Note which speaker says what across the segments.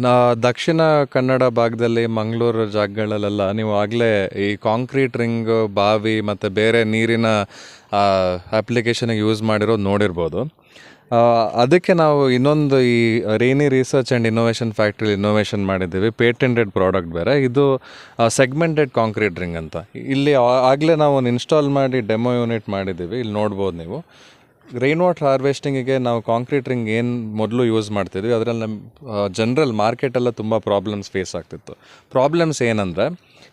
Speaker 1: ನಾ ದಕ್ಷಿಣ ಕನ್ನಡ ಭಾಗದಲ್ಲಿ ಮಂಗಳೂರು ಜಾಗಗಳಲ್ಲೆಲ್ಲ ನೀವು ಆಗಲೇ ಈ ಕಾಂಕ್ರೀಟ್ ರಿಂಗ್, ಬಾವಿ ಮತ್ತು ಬೇರೆ ನೀರಿನ ಅಪ್ಲಿಕೇಶನ್ಗೆ ಯೂಸ್ ಮಾಡಿರೋದು ನೋಡಿರ್ಬೋದು. ಅದಕ್ಕೆ ನಾವು ಇನ್ನೊಂದು ಈ rainy research and innovation factory innovation ಮಾಡಿದ್ದೀವಿ. ಪೇಟೆಂಟೆಡ್ ಪ್ರಾಡಕ್ಟ್ ಬೇರೆ. ಇದು ಸೆಗ್ಮೆಂಟೆಡ್ ಕಾಂಕ್ರೀಟ್ ರಿಂಗ್ ಅಂತ. ಇಲ್ಲಿ ಆಗಲೇ ನಾವು ಇನ್ಸ್ಟಾಲ್ ಮಾಡಿ ಡೆಮೋ ಯೂನಿಟ್ ಮಾಡಿದ್ದೀವಿ. ಇಲ್ಲಿ ನೋಡ್ಬೋದು ನೀವು. ರೈನ್ ವಾಟರ್ ಹಾರ್ವೆಸ್ಟಿಂಗಿಗೆ ನಾವು ಕಾಂಕ್ರೀಟ್ ರಿಂಗ್ ಏನು ಮೊದಲು ಯೂಸ್ ಮಾಡ್ತಿದ್ವಿ. ಅದರಲ್ಲಿ ನಮ್ಮ ಜನರಲ್ ಮಾರ್ಕೆಟೆಲ್ಲ ತುಂಬ ಪ್ರಾಬ್ಲಮ್ಸ್ ಫೇಸ್ ಆಗ್ತಿತ್ತು. ಪ್ರಾಬ್ಲಮ್ಸ್ ಏನಂದರೆ,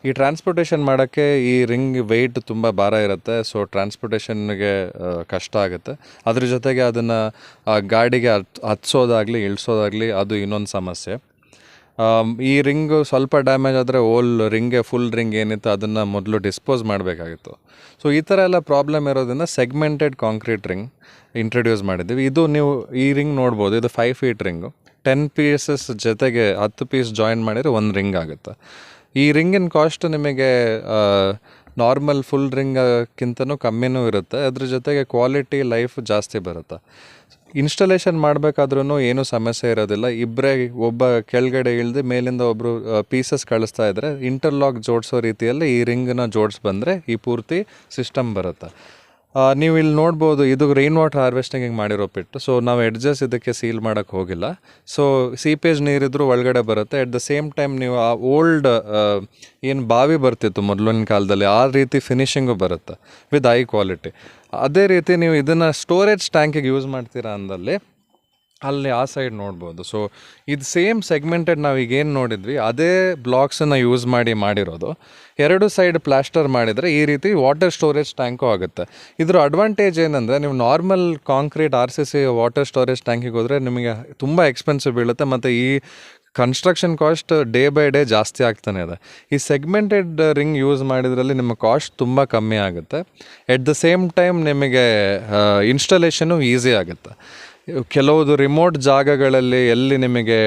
Speaker 1: ಈ ಟ್ರಾನ್ಸ್ಪೋರ್ಟೇಷನ್ ಮಾಡೋಕ್ಕೆ ಈ ರಿಂಗ್ ವೆಯ್ಟ್ ತುಂಬ ಭಾರ ಇರುತ್ತೆ. ಸೊ ಟ್ರಾನ್ಸ್ಪೋರ್ಟೇಷನ್ಗೆ ಕಷ್ಟ ಆಗುತ್ತೆ. ಅದ್ರ ಜೊತೆಗೆ ಅದನ್ನು ಗಾಡಿಗೆ ಹತ್, ಹತ್ಸೋದಾಗಲಿ, ಇಳಿಸೋದಾಗಲಿ ಅದು ಇನ್ನೊಂದು ಸಮಸ್ಯೆ. ಈ ರಿಂಗ್ ಸ್ವಲ್ಪ ಡ್ಯಾಮೇಜ್ ಆದರೆ ಓಲ್ ರಿಂಗೇ, ಫುಲ್ ರಿಂಗ್ ಏನಿತ್ತು ಅದನ್ನು ಮೊದಲು ಡಿಸ್ಪೋಸ್ ಮಾಡಬೇಕಾಗಿತ್ತು. ಸೊ, ಈ ಥರ ಎಲ್ಲ ಪ್ರಾಬ್ಲಮ್ ಇರೋದ್ರಿಂದ ಸೆಗ್ಮೆಂಟೆಡ್ ಕಾಂಕ್ರೀಟ್ ರಿಂಗ್ ಇಂಟ್ರೊಡ್ಯೂಸ್ ಮಾಡಿದ್ದೀವಿ. ಇದು ನೀವು ಈ ರಿಂಗ್ ನೋಡ್ಬೋದು, ಇದು five feet ring. Ten pieces ಜೊತೆಗೆ ಹತ್ತು ಪೀಸ್ ಜಾಯಿನ್ ಮಾಡಿದರೆ ಒಂದು ರಿಂಗ್ ಆಗುತ್ತೆ. ಈ ರಿಂಗಿನ ಕಾಸ್ಟ್ ನಿಮಗೆ ನಾರ್ಮಲ್ ಫುಲ್ ರಿಂಗ್ಕ್ಕಿಂತನೂ ಕಮ್ಮಿನೂ ಇರುತ್ತೆ. ಅದ್ರ ಜೊತೆಗೆ ಕ್ವಾಲಿಟಿ ಲೈಫ್ ಜಾಸ್ತಿ ಬರುತ್ತೆ. ಇನ್ಸ್ಟಾಲೇಷನ್ ಮಾಡಬೇಕಾದ್ರೂ ಏನೂ ಸಮಸ್ಯೆ ಇರೋದಿಲ್ಲ. ಇಬ್ಬರೇ ಒಬ್ಬ ಕೆಳಗಡೆ ಇಳಿದು ಮೇಲಿಂದ ಒಬ್ಬರು ಪೀಸಸ್ ಕಳಿಸ್ತಾ ಇದ್ದರೆ ಇಂಟರ್ಲಾಕ್ ಜೋಡಿಸೋ ರೀತಿಯಲ್ಲಿ ಈ ರಿಂಗನ್ನ ಜೋಡಿಸಿ ಬಂದರೆ ಈ ಪೂರ್ತಿ ಸಿಸ್ಟಮ್ ಬರುತ್ತೆ. ನೀವು ಇಲ್ಲಿ ನೋಡ್ಬೋದು ಇದು ರೈನ್ ವಾಟರ್ ಹಾರ್ವೆಸ್ಟಿಂಗ್ ಮಾಡಿರೋ ಪಿಟ್ಟು ಸೊ ನಾವು ಎಡ್ಜಸ್ ಇದಕ್ಕೆ ಸೀಲ್ ಮಾಡೋಕ್ಕೆ ಹೋಗಿಲ್ಲ. ಸೊ ಸೀಪೇಜ್ ನೀರಿದ್ರು ಒಳಗಡೆ ಬರುತ್ತೆ. ಎಟ್ ದ ಸೇಮ್ ಟೈಮ್ ನೀವು ಆ ಓಲ್ಡ್ ಏನು ಬಾವಿ ಬರ್ತಿತ್ತು ಮೊದಲಿನ ಕಾಲದಲ್ಲಿ, ಆ ರೀತಿ ಫಿನಿಷಿಂಗು ಬರುತ್ತೆ ವಿತ್ ಹೈ ಕ್ವಾಲಿಟಿ ಅದೇ ರೀತಿ ನೀವು ಇದನ್ನು ಸ್ಟೋರೇಜ್ ಟ್ಯಾಂಕಿಗೆ ಯೂಸ್ ಮಾಡ್ತೀರಾ ಅಂದಲ್ಲಿ ಅಲ್ಲಿ ಆ ಸೈಡ್ ನೋಡ್ಬೋದು. ಸೊ ಇದು ಸೇಮ್ ಸೆಗ್ಮೆಂಟೆಡ್ ನಾವು ಈಗ ಏನು ನೋಡಿದ್ವಿ, ಅದೇ ಬ್ಲಾಕ್ಸನ್ನು ಯೂಸ್ ಮಾಡಿ ಮಾಡಿರೋದು. ಎರಡು ಸೈಡ್ ಪ್ಲಾಸ್ಟರ್ ಮಾಡಿದರೆ ಈ ರೀತಿ ವಾಟರ್ ಸ್ಟೋರೇಜ್ ಟ್ಯಾಂಕು ಆಗುತ್ತೆ. ಇದರ ಅಡ್ವಾಂಟೇಜ್ ಏನಂದರೆ, ನೀವು normal concrete R C C water storage ಟ್ಯಾಂಕಿಗೆ ಹೋದರೆ ನಿಮಗೆ ತುಂಬ ಎಕ್ಸ್ಪೆನ್ಸಿವ್ ಬೀಳುತ್ತೆ, ಮತ್ತು ಈ construction cost day by day ಜಾಸ್ತಿ ಆಗ್ತಾನೆ ಇದೆ. ಈ ಸೆಗ್ಮೆಂಟೆಡ್ ರಿಂಗ್ ಯೂಸ್ ಮಾಡಿದ್ರಲ್ಲಿ ನಿಮ್ಮ ಕಾಸ್ಟ್ ತುಂಬ ಕಮ್ಮಿ ಆಗುತ್ತೆ. ಎಟ್ ದ ಸೇಮ್ ಟೈಮ್ ನಿಮಗೆ ಇನ್ಸ್ಟಾಲೇಷನು ಈಸಿ ಆಗುತ್ತೆ. ಕೆಲವುದು ರಿಮೋಟ್ ಜಾಗಗಳಲ್ಲಿ ಎಲ್ಲಿ ನಿಮಗೆ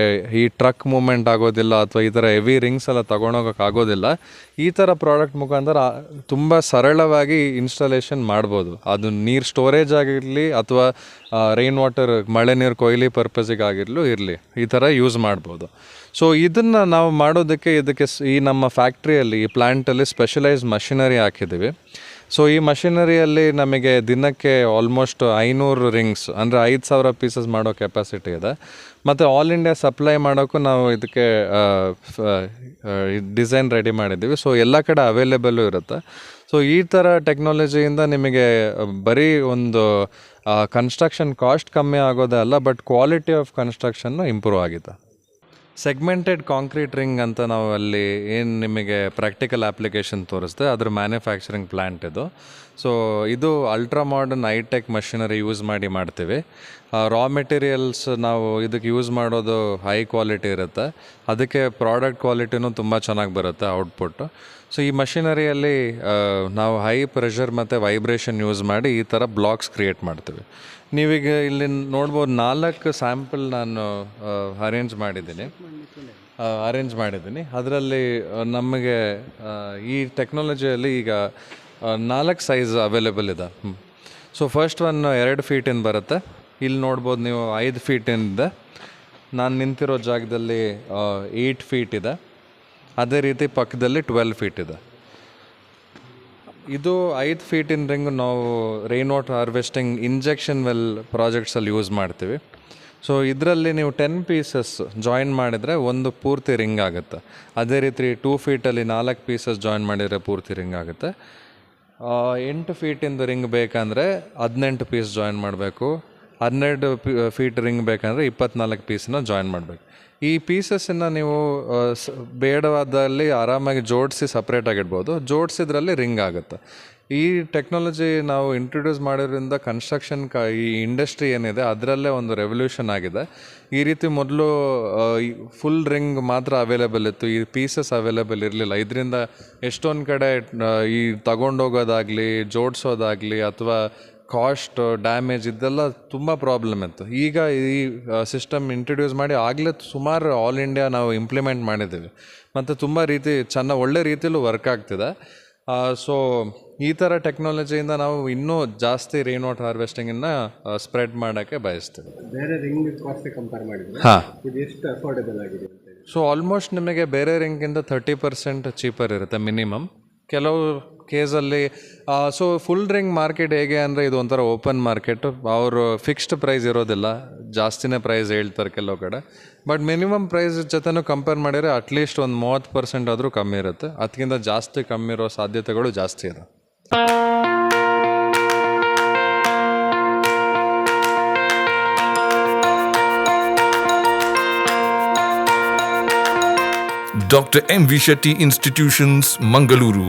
Speaker 1: ಈ ಟ್ರಕ್ ಮೂಮೆಂಟ್ ಆಗೋದಿಲ್ಲ ಅಥವಾ ಈ ಥರ ಹೆವಿ ರಿಂಗ್ಸ್ ಎಲ್ಲ ತೊಗೊಂಡೋಗಕ್ಕೆ ಆಗೋದಿಲ್ಲ, ಈ ಥರ ಪ್ರಾಡಕ್ಟ್ ಮುಖಾಂತರ ತುಂಬ ಸರಳವಾಗಿ ಇನ್ಸ್ಟಾಲೇಷನ್ ಮಾಡ್ಬೋದು. ಅದು ನೀರು ಸ್ಟೋರೇಜ್ ಆಗಿರಲಿ ಅಥವಾ ರೈನ್ ವಾಟರ್ ಮಳೆ ನೀರು ಕೊಯ್ಲಿ ಪರ್ಪಸಿಗಾಗಿರಲು ಇರಲಿ, ಈ ಥರ ಯೂಸ್ ಮಾಡ್ಬೋದು. ಸೊ ಇದನ್ನು ನಾವು ಮಾಡೋದಕ್ಕೆ ಇದಕ್ಕೆ ಈ ನಮ್ಮ ಫ್ಯಾಕ್ಟ್ರಿಯಲ್ಲಿ ಈ ಪ್ಲ್ಯಾಂಟಲ್ಲಿ ಸ್ಪೆಷಲೈಸ್ ಮಷಿನರಿ ಹಾಕಿದ್ದೀವಿ. ಸೊ ಈ ಮಷಿನರಿಯಲ್ಲಿ ನಮಗೆ ದಿನಕ್ಕೆ ಆಲ್ಮೋಸ್ಟ್ ಐನೂರು ರಿಂಗ್ಸ್ ಅಂದರೆ ಐದು ಸಾವಿರ ಪೀಸಸ್ ಮಾಡೋ ಕೆಪಾಸಿಟಿ ಇದೆ. ಮತ್ತು ಆಲ್ ಇಂಡಿಯಾ ಸಪ್ಲೈ ಮಾಡೋಕ್ಕೂ ನಾವು ಇದಕ್ಕೆ ಡಿಸೈನ್ ರೆಡಿ ಮಾಡಿದ್ದೀವಿ. ಸೊ ಎಲ್ಲ ಕಡೆ ಅವೈಲೇಬಲ್ಲು ಇರುತ್ತೆ. ಸೊ ಈ ಥರ ಟೆಕ್ನಾಲಜಿಯಿಂದ ನಿಮಗೆ ಬರೀ ಒಂದು ಕನ್ಸ್ಟ್ರಕ್ಷನ್ ಕಾಸ್ಟ್ ಕಮ್ಮಿ ಆಗೋದೇ ಅಲ್ಲ ಬಟ್ ಕ್ವಾಲಿಟಿ ಆಫ್ ಕನ್ಸ್ಟ್ರಕ್ಷನ್ನು ಇಂಪ್ರೂವ್ ಆಗಿದೆ. ಸೆಗ್ಮೆಂಟೆಡ್ ಕಾಂಕ್ರೀಟ್ ರಿಂಗ್ ಅಂತ ನಾವು ಅಲ್ಲಿ ಏನು ನಿಮಗೆ ಪ್ರಾಕ್ಟಿಕಲ್ ಅಪ್ಲಿಕೇಶನ್ ತೋರಿಸ್ದೆ, ಅದ್ರ ಮ್ಯಾನುಫ್ಯಾಕ್ಚರಿಂಗ್ ಪ್ಲ್ಯಾಂಟ್ ಇದು. ಸೊ ಇದು ultra modern hitech machinery use ಮಾಡಿ ಮಾಡ್ತೀವಿ. ರಾ ಮೆಟೀರಿಯಲ್ಸ್ ನಾವು ಇದಕ್ಕೆ ಯೂಸ್ ಮಾಡೋದು ಹೈ ಕ್ವಾಲಿಟಿ ಇರುತ್ತೆ. ಅದಕ್ಕೆ ಪ್ರಾಡಕ್ಟ್ ಕ್ವಾಲಿಟಿನೂ ತುಂಬ ಚೆನ್ನಾಗಿ ಬರುತ್ತೆ ಔಟ್ಪುಟ್ಟು ಸೊ ಈ ಮಷಿನರಿಯಲ್ಲಿ ನಾವು ಹೈ ಪ್ರೆಷರ್ ಮತ್ತು ವೈಬ್ರೇಷನ್ ಯೂಸ್ ಮಾಡಿ ಈ ಥರ ಬ್ಲಾಕ್ಸ್ ಕ್ರಿಯೇಟ್ ಮಾಡ್ತೀವಿ. ನೀವೀಗ ಇಲ್ಲಿ ನೋಡ್ಬೋದು ನಾಲ್ಕು ಸ್ಯಾಂಪಲ್ ನಾನು ಅರೇಂಜ್ ಮಾಡಿದ್ದೀನಿ. ಅರೇಂಜ್ ಮಾಡಿದ್ದೀನಿ. ಅದರಲ್ಲಿ ನಮಗೆ ಈ ಟೆಕ್ನಾಲಜಿಯಲ್ಲಿ ಈಗ ನಾಲ್ಕು ಸೈಜ್ ಅವೈಲೇಬಲ್ ಇದೆ. ಸೊ ಫಸ್ಟ್ ಒನ್ ಎರಡು ಫೀಟಿಂದ ಬರುತ್ತೆ. ಇಲ್ಲಿ ನೋಡ್ಬೋದು ನೀವು ಐದು ಫೀಟಿಂದ ನಾನು ನಿಂತಿರೋ ಜಾಗದಲ್ಲಿ ಏಯ್ಟ್ ಫೀಟ್ ಇದೆ. ಅದೇ ರೀತಿ ಪಕ್ಕದಲ್ಲಿ ಟ್ವೆಲ್ ಫೀಟ್ ಇದೆ. ಇದು ಐದು ಫೀಟಿನ ರಿಂಗ್ ನಾವು rain water harvesting injection well ಪ್ರಾಜೆಕ್ಟ್ಸಲ್ಲಿ use ಮಾಡ್ತೀವಿ. ಸೊ ಇದರಲ್ಲಿ ನೀವು ಟೆನ್ ಪೀಸಸ್ ಜಾಯಿನ್ ಮಾಡಿದರೆ ಒಂದು ಪೂರ್ತಿ ರಿಂಗ್ ಆಗುತ್ತೆ. ಅದೇ ರೀತಿ ಟೂ ಫೀಟಲ್ಲಿ ನಾಲ್ಕು ಪೀಸಸ್ ಜಾಯಿನ್ ಮಾಡಿದರೆ ಪೂರ್ತಿ ರಿಂಗ್ ಆಗುತ್ತೆ. ಎಂಟು ಫೀಟಿಂದು ರಿಂಗ್ ಬೇಕಂದರೆ ಹದಿನೆಂಟು ಪೀಸ್ ಜಾಯಿನ್ ಮಾಡಬೇಕು. ಹನ್ನೆರಡು ಫೀಟ್ ರಿಂಗ್ ಬೇಕಂದರೆ ಇಪ್ಪತ್ನಾಲ್ಕು ಪೀಸನ್ನ ಜಾಯಿನ್ ಮಾಡಬೇಕು. ಈ ಪೀಸಸ್ಸನ್ನು ನೀವು ಬೇಡವಾದಲ್ಲಿ ಆರಾಮಾಗಿ ಜೋಡಿಸಿ ಸಪ್ರೇಟಾಗಿಡ್ಬೋದು ಜೋಡಿಸಿದ್ರಲ್ಲಿ ರಿಂಗ್ ಆಗುತ್ತೆ. ಈ ಟೆಕ್ನಾಲಜಿ ನಾವು ಇಂಟ್ರೊಡ್ಯೂಸ್ ಮಾಡೋದ್ರಿಂದ ಕನ್ಸ್ಟ್ರಕ್ಷನ್ ಕ, ಈ ಇಂಡಸ್ಟ್ರಿ ಏನಿದೆ, ಅದರಲ್ಲೇ ಒಂದು ರೆವಲ್ಯೂಷನ್ ಆಗಿದೆ. ಈ ರೀತಿ ಮೊದಲು ಫುಲ್ ರಿಂಗ್ ಮಾತ್ರ ಅವೈಲೇಬಲ್ ಇತ್ತು. ಈ ಪೀಸಸ್ ಅವೈಲೇಬಲ್ ಇರಲಿಲ್ಲ. ಇದರಿಂದ ಎಷ್ಟೊಂದು ಕಡೆ ಈ ತಗೊಂಡೋಗೋದಾಗಲಿ, ಜೋಡಿಸೋದಾಗಲಿ, ಅಥವಾ ಕಾಸ್ಟ್ ಡ್ಯಾಮೇಜ್ ಇದೆಲ್ಲ ತುಂಬ ಪ್ರಾಬ್ಲಮ್ ಇತ್ತು. ಈಗ ಈ ಸಿಸ್ಟಮ್ ಇಂಟ್ರಡ್ಯೂಸ್ ಮಾಡಿ ಆಗಲೇ ಸುಮಾರು ಆಲ್ ಇಂಡಿಯಾ ನಾವು ಇಂಪ್ಲಿಮೆಂಟ್ ಮಾಡಿದ್ದೀವಿ. ಮತ್ತು ತುಂಬ ರೀತಿ ಚೆನ್ನ ಒಳ್ಳೆ ರೀತಿಯಲ್ಲೂ ವರ್ಕ್ ಆಗ್ತಿದೆ. ಸೊ ಈ ಥರ ಟೆಕ್ನಾಲಜಿಯಿಂದ ನಾವು ಇನ್ನೂ ಜಾಸ್ತಿ ರೈನ್ ವಾಟರ್ ಹಾರ್ವೆಸ್ಟಿಂಗನ್ನು ಸ್ಪ್ರೆಡ್ ಮಾಡೋಕ್ಕೆ ಬಯಸ್ತೀವಿ.
Speaker 2: ಬೇರೆ ರಿಂಗ್ ಕಂಪೇರ್ ಮಾಡಿದ್ರೆ
Speaker 1: ಹಾಂ.
Speaker 2: ಇದು ಎಷ್ಟು ಅಫೋರ್ಡೆಬಲ್ ಆಗಿದೆ
Speaker 1: ಸೊ ಆಲ್ಮೋಸ್ಟ್ ನಿಮಗೆ ಬೇರೆ ರಿಂಗಿಂದ ತರ್ಟಿ ಪರ್ಸೆಂಟ್ ಚೀಪರ್ ಇರುತ್ತೆ ಮಿನಿಮಮ್ ಕೆಲವು ಕೇಸಲ್ಲಿ ಸೊ ಫುಲ್ ರಿಂಗ್ ಮಾರ್ಕೆಟ್ ಹೇಗೆ ಅಂದರೆ ಇದು ಒಂಥರ ಓಪನ್ ಮಾರ್ಕೆಟ್ ಅವರು ಫಿಕ್ಸ್ಡ್ ಪ್ರೈಸ್ ಇರೋದಿಲ್ಲ, ಜಾಸ್ತಿನೇ ಪ್ರೈಸ್ ಹೇಳ್ತಾರೆ ಕೆಲವು ಕಡೆ. ಬಟ್ ಮಿನಿಮಮ್ ಪ್ರೈಸ್ ಜೊತೆನೂ ಕಂಪೇರ್ ಮಾಡಿದರೆ ಅಟ್ಲೀಸ್ಟ್ ಒಂದು ಮೂವತ್ತು ಪರ್ಸೆಂಟ್ ಆದರೂ ಕಮ್ಮಿ ಇರುತ್ತೆ. ಅದಕ್ಕಿಂತ ಜಾಸ್ತಿ ಕಮ್ಮಿ ಇರೋ ಸಾಧ್ಯತೆಗಳು ಜಾಸ್ತಿ ಇದೆ.
Speaker 2: Doctor M V Shetty institutions Mangaluru.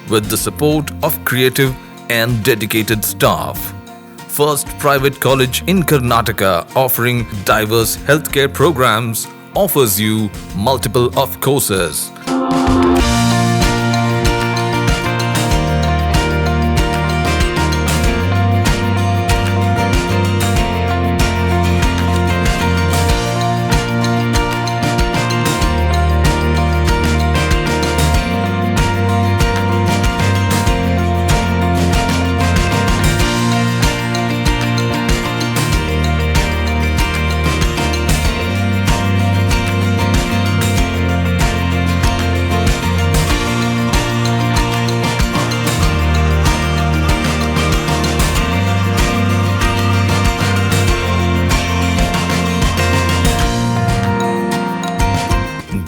Speaker 2: with the support of creative and dedicated staff. First private college in Karnataka offering diverse healthcare programs offers you multiple of courses.